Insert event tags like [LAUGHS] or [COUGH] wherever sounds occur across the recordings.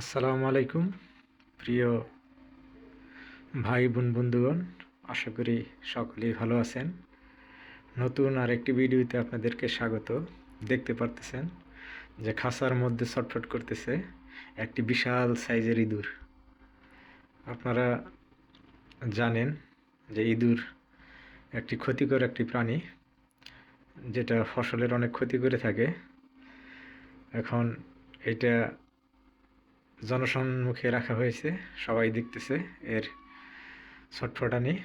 আসসালামু আলাইকুম, প্রিয় ভাই বোন বন্ধুগণ, আশা করি সকলেই ভালো আছেন। নতুন আর একটি ভিডিওতে আপনাদেরকে স্বাগত। দেখতে পারতেছেন যে খাসার মধ্যে ছটফট করতেছে একটি বিশাল সাইজের ইঁদুর। আপনারা জানেন যে ইঁদুর একটি ক্ষতিকর একটি প্রাণী, যেটা ফসলের অনেক ক্ষতি করে থাকে। এখন এটা জনসম্মুখে রাখা হয়েছে। সবাই দেখতেছে এর ছটফটানি।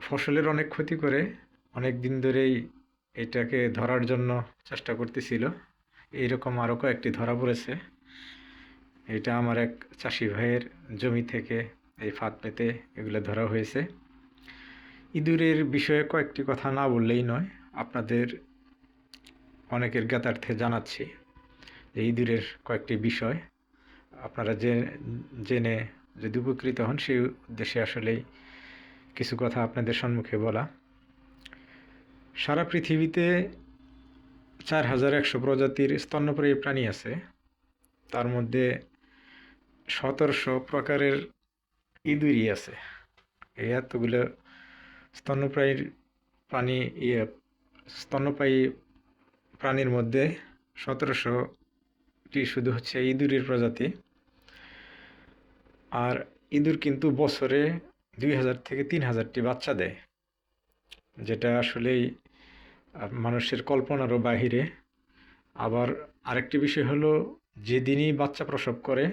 ফসলের অনেক ক্ষতি করে অনেক দিন ধরেই এটাকে ধরার জন্য চেষ্টা করতেছিল। এইরকম আরও কয়েকটি ধরা পড়েছে। এটা আমার এক চাষি ভাইয়ের জমি থেকে এই ফাঁদ পেতে এগুলো ধরা হয়েছে। ইঁদুরের বিষয়ে কয়েকটি কথা না বললেই নয়, আপনাদের অনেকের জ্ঞাতার্থে জানাচ্ছি। এই ইঁদুরের কয়েকটি বিষয়। আপনারা যে, জেনে যদি উপকৃত হন, সেই উদ্দেশ্যে আসলেই কিছু কথা আপনাদের সম্মুখে বলা। সারা পৃথিবীতে চার হাজার একশো প্রজাতির স্তন্যপ্রায়ী প্রাণী আছে। তার মধ্যে সতেরোশো প্রকারের ইঁদুরই আছে। এই এতগুলো স্তন্যপ্রায়ীর প্রাণী ইয়ে স্তন্যপায়ী প্রাণীর মধ্যে সতেরোশো টি শুধু হচ্ছে ইঁদুরের প্রজাতি। আর ইঁদুর কিন্তু বছরে দুই হাজার থেকে তিন হাজারটি বাচ্চা দেয়, যেটা আসলেই মানুষের কল্পনারও বাহিরে। আবার আরেকটি বিষয় হলো, যেদিনই বাচ্চা প্রসব করে,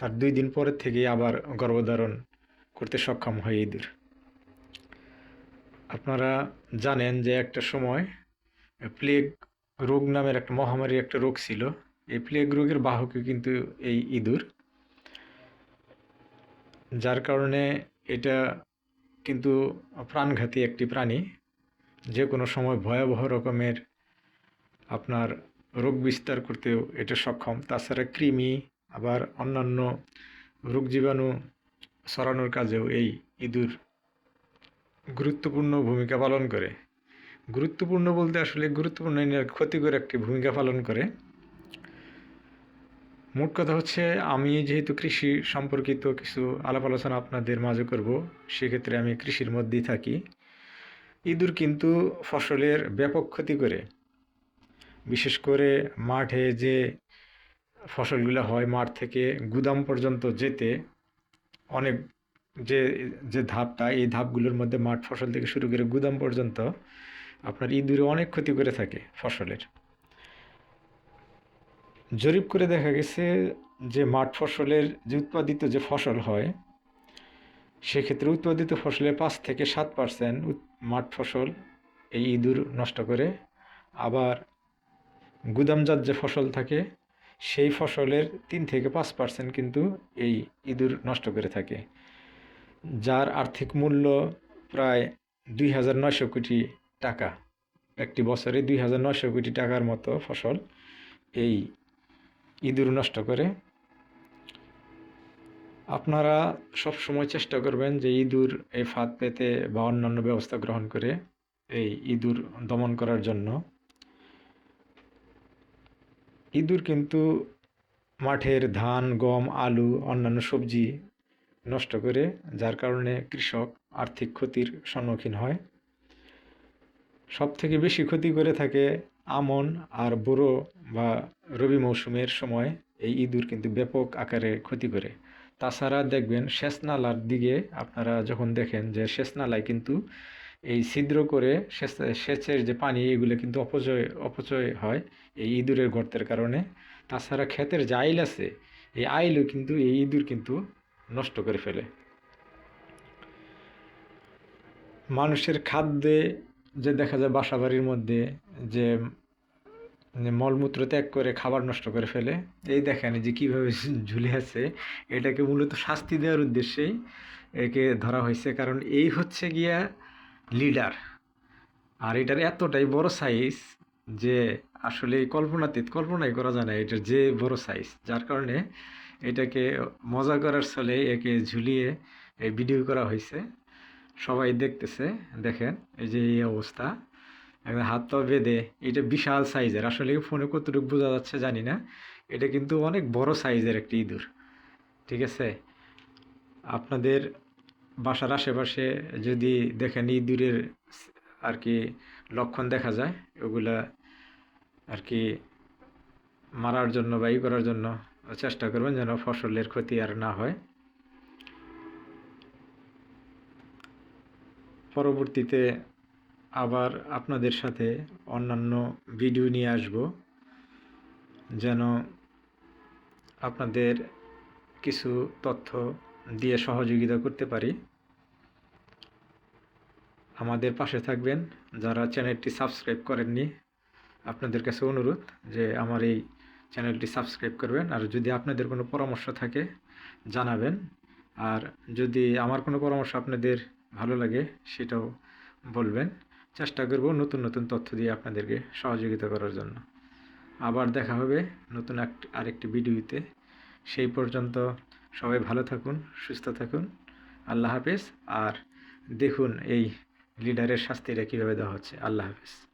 তার দুই দিন পরের থেকেই আবার গর্ভধারণ করতে সক্ষম হয় ইঁদুর। আপনারা জানেন যে একটা সময়, প্লেগ রোগ নামের একটা মহামারী একটা রোগ ছিল। এই প্লেগ রোগের বাহকই কিন্তু এই ইঁদুর, যার কারণে এটা কিন্তু প্রাণঘাতী একটি প্রাণী। যে কোনো সময় ভয়াবহ রকমের আপনার রোগ বিস্তার করতেও এটা সক্ষম। তাছাড়া কৃমি, আবার অন্যান্য রোগ জীবাণু ছড়ানোর কাজেও এই ইঁদুর গুরুত্বপূর্ণ ভূমিকা পালন করে। গুরুত্বপূর্ণ বলতে আসলে গুরুত্বপূর্ণ ক্ষতিকর একটি ভূমিকা পালন করে। মোট কথা হচ্ছে, আমি যেহেতু কৃষি সম্পর্কিত কিছু আলাপ আলোচনা আপনাদের মাঝে করব, সেক্ষেত্রে আমি কৃষির মধ্যেই থাকি। ইঁদুর কিন্তু ফসলের ব্যাপক ক্ষতি করে। বিশেষ করে মাঠে যে ফসলগুলো হয়, মাঠ থেকে গুদাম পর্যন্ত যেতে অনেক যে যে ধাপটা, এই ধাপগুলোর মধ্যে মাঠ ফসল থেকে শুরু করে গুদাম পর্যন্ত আপনার ইঁদুরে অনেক ক্ষতি করে থাকে ফসলের। জরিপ করে দেখা গেছে যে মাঠ ফসলের যে উৎপাদিত যে ফসল হয়, সেক্ষেত্রে উৎপাদিত ফসলের পাঁচ থেকে সাত পার্সেন্ট মাঠ ফসল এই ইঁদুর নষ্ট করে। আবার গুদামজাত যে ফসল থাকে, সেই ফসলের তিন থেকে পাঁচ পার্সেন্ট কিন্তু এই ইঁদুর নষ্ট করে থাকে, যার আর্থিক মূল্য প্রায় দুই হাজার নয়শো কোটি টাকা। একটি বছরে দুই হাজার নয়শো কোটি টাকার মতো ফসল এই ইঁদুর নষ্ট করে। আপনারা সব সময় চেষ্টা করবেন যে ইঁদুর এই ফাঁদ পেতে বা অন্যান্য ব্যবস্থা গ্রহণ করে এই ইঁদুর দমন করার জন্য। ইঁদুর কিন্তু মাঠের ধান, গম, আলু, অন্যান্য সবজি নষ্ট করে, যার কারণে কৃষক আর্থিক ক্ষতির সম্মুখীন হয়। সব থেকে বেশি ক্ষতি করে থাকে আমন আর বোরো বা রবি মৌসুমের সময় এই ইঁদুর কিন্তু ব্যাপক আকারে ক্ষতি করে। তাছাড়া দেখবেন সেচ নালার দিকে আপনারা যখন দেখেন যে সেচ নালায় কিন্তু এই ছিদ্র করে সেচের যে পানি, এগুলো কিন্তু অপচয় অপচয় হয় এই ইঁদুরের গর্তের কারণে। তাছাড়া ক্ষেতের যে আইল আছে, এই আইলও কিন্তু, এই ইঁদুর কিন্তু নষ্ট করে ফেলে। মানুষের খাদ্যে যে দেখা যায় বাসা বাড়ির মধ্যে যে মলমূত্র ত্যাগ করে খাবার নষ্ট করে ফেলে, এই দেখেন যে কীভাবে [LAUGHS] ঝুলে আছে, এটাকে মূলত শাস্তি দেওয়ার উদ্দেশ্যেই একে ধরা হয়েছে। কারণ এই হচ্ছে গিয়া লিডার। আর এটার এতটাই বড় সাইজ যে আসলে এই কল্পনাতীত কল্পনাই করা যায় না এটার যে বড় সাইজ যার কারণে এটাকে মজা করার ছলে একে ঝুলিয়ে ভিডিও করা হয়েছে। সবাই দেখতেছে, দেখেন, এই যে এই অবস্থা। একদম হাত পা বেঁধে, এটা বিশাল সাইজের আসলে ফোনে কতটুকু বোঝা যাচ্ছে জানি না। এটা কিন্তু অনেক বড় সাইজের একটি ইঁদুর, ঠিক আছে? আপনাদের বাসার আশেপাশে যদি দেখেন ইঁদুরের আর কি লক্ষণ দেখা যায়, ওগুলা আর কি মারার জন্য বা ই করার জন্য চেষ্টা করবেন যেন ফসলের ক্ষতি আর না হয়। পরবর্তীতে আবার আপনাদের সাথে অন্যান্য ভিডিও নিয়ে আসব, যেন আপনাদের কিছু তথ্য দিয়ে সহযোগিতা করতে পারি। আমাদের পাশে থাকবেন যারা চ্যানেলটি সাবস্ক্রাইব করেননি, আপনাদের কাছে অনুরোধ যে আমার এই চ্যানেলটি সাবস্ক্রাইব করবেন। আর যদি আপনাদের কোনো পরামর্শ থাকে, জানাবেন। আর যদি আমার কোনো পরামর্শ আপনাদের লাগে সেটাও বলবেন। চেষ্টা করব নতুন নতুন তথ্য দিয়ে আপনাদেরকে সহযোগিতা করার জন্য। আবার দেখা হবে নতুন আরেকটি ভিডিওতে। সেই পর্যন্ত সবাই ভালো থাকুন, সুস্থ থাকুন। আল্লাহ হাফেজ। আর দেখুন এই লিডারের শাস্তিটা কীভাবে দেওয়া হচ্ছে। আল্লাহ হাফেজ।